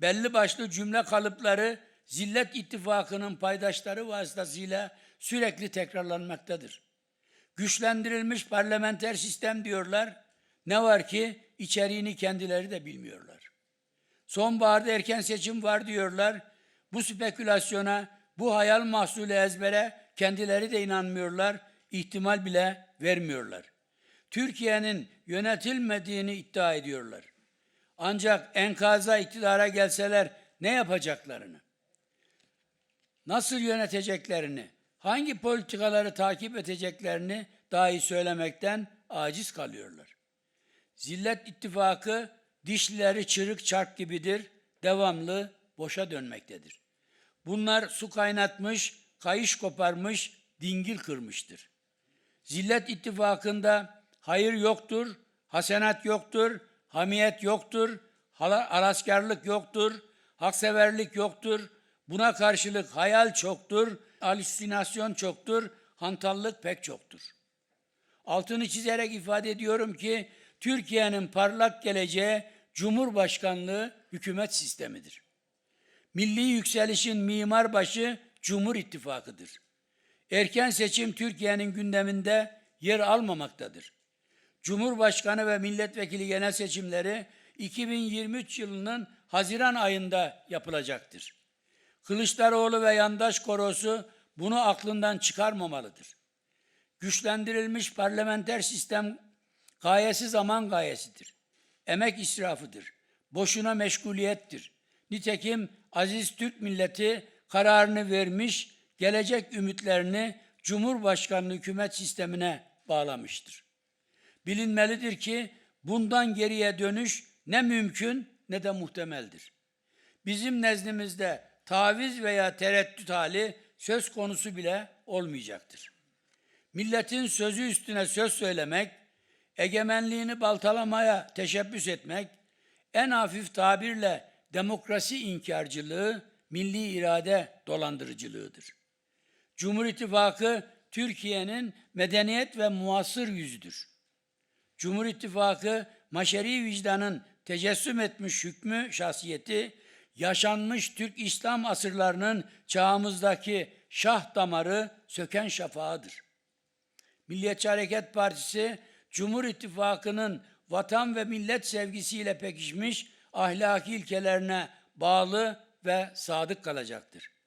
belli başlı cümle kalıpları Zillet İttifakı'nın paydaşları vasıtasıyla sürekli tekrarlanmaktadır. Güçlendirilmiş parlamenter sistem diyorlar. Ne var ki içeriğini kendileri de bilmiyorlar. Sonbaharda erken seçim var diyorlar. Bu spekülasyona, bu hayal mahsulü ezbere kendileri de inanmıyorlar, ihtimal bile vermiyorlar. Türkiye'nin yönetilmediğini iddia ediyorlar. Ancak enkaza iktidara gelseler ne yapacaklarını, nasıl yöneteceklerini, hangi politikaları takip edeceklerini dahi söylemekten aciz kalıyorlar. Zillet ittifakı dişlileri çırık çark gibidir, devamlı boşa dönmektedir. Bunlar su kaynatmış, kayış koparmış, dingil kırmıştır. Zillet ittifakında hayır yoktur, hasenat yoktur, hamiyet yoktur, alaskarlık yoktur, hakseverlik yoktur. Buna karşılık hayal çoktur, halüsinasyon çoktur, hantallık pek çoktur. Altını çizerek ifade ediyorum ki Türkiye'nin parlak geleceği Cumhurbaşkanlığı hükümet sistemidir. Milli yükselişin mimar başı Cumhur İttifakı'dır. Erken seçim Türkiye'nin gündeminde yer almamaktadır. Cumhurbaşkanı ve milletvekili genel seçimleri 2023 yılının Haziran ayında yapılacaktır. Kılıçdaroğlu ve yandaş korosu bunu aklından çıkarmamalıdır. Güçlendirilmiş parlamenter sistem gayesi zaman gayesidir. Emek israfıdır. Boşuna meşguliyettir. Nitekim aziz Türk milleti kararını vermiş, gelecek ümitlerini Cumhurbaşkanlığı hükümet sistemine bağlamıştır. Bilinmelidir ki bundan geriye dönüş ne mümkün ne de muhtemeldir. Bizim nezdimizde taviz veya tereddüt hali söz konusu bile olmayacaktır. Milletin sözü üstüne söz söylemek, egemenliğini baltalamaya teşebbüs etmek, en hafif tabirle demokrasi inkarcılığı, milli irade dolandırıcılığıdır. Cumhur İttifakı Türkiye'nin medeniyet ve muasır yüzüdür. Cumhur İttifakı maşeri vicdanın tecessüm etmiş hükmü şahsiyeti, yaşanmış Türk İslam asırlarının çağımızdaki şah damarı söken şafağıdır. Milliyetçi Hareket Partisi, Cumhur İttifakı'nın vatan ve millet sevgisiyle pekişmiş ahlaki ilkelerine bağlı ve sadık kalacaktır.